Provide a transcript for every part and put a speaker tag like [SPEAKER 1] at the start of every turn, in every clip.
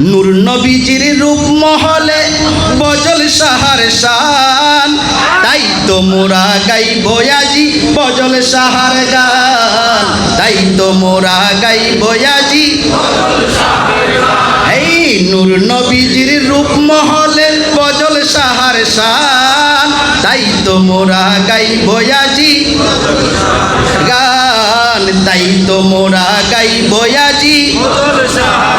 [SPEAKER 1] নূর নবীজির রূপ মহলে বজল সাহার শান। তাই তো মোরা গাই বয়াজি বজল সাহার গান। তাই তো মোরা গাই বয়াজি এই নূর নবীজির রূপ মহলে বজল সাহার শান। তাই তো মোরা গাই বয়াজি গান। তাই তো মোরা গাই বয়াজি আরে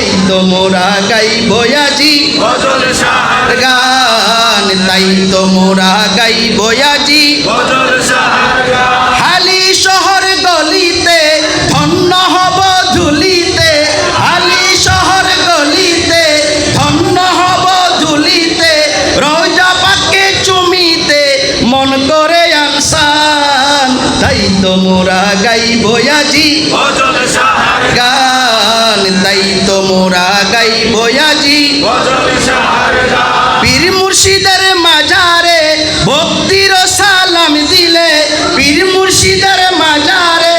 [SPEAKER 1] তাই তো মোরা গাই বয়াজি
[SPEAKER 2] বজল সাহার
[SPEAKER 1] গান। তাই তো মোরা গাই বয়াজি
[SPEAKER 2] বজল সাহার
[SPEAKER 1] হালি শহর গলিতে ধন্য হব ধুলিতে। হালি শহর গলিতে ধন্য হব ধুলিতে। রোজা পাকে চুমিতে মন করে আনসান। তাই তো মোরা গাই বয়াজি মুর্শিদের মাজারে ভক্তির সালাম দিলে পীর মুর্শিদের মাজারে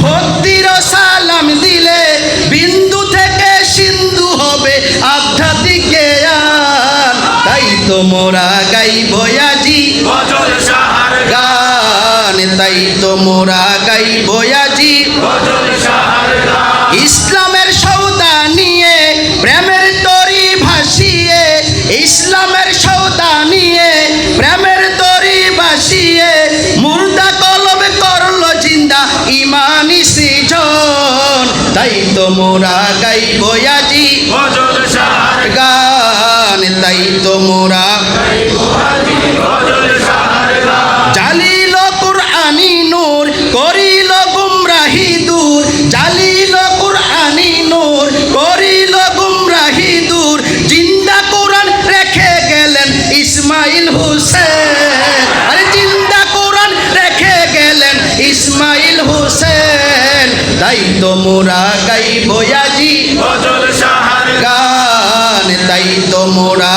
[SPEAKER 1] ভক্তির সালাম দিলে বিন্দু থেকে সিন্ধু হবে আধ্যাত্মিক তাই তো মোরা গাই বয়াজি গান তাই তো মোরা গাই বয়াজি তাই তো মোরা গাই বয়াজি গান তাই তো মোরা তাই তো মোরা গাই বয়াজি
[SPEAKER 2] ফজল সাহার
[SPEAKER 1] গান তাই তো মোরা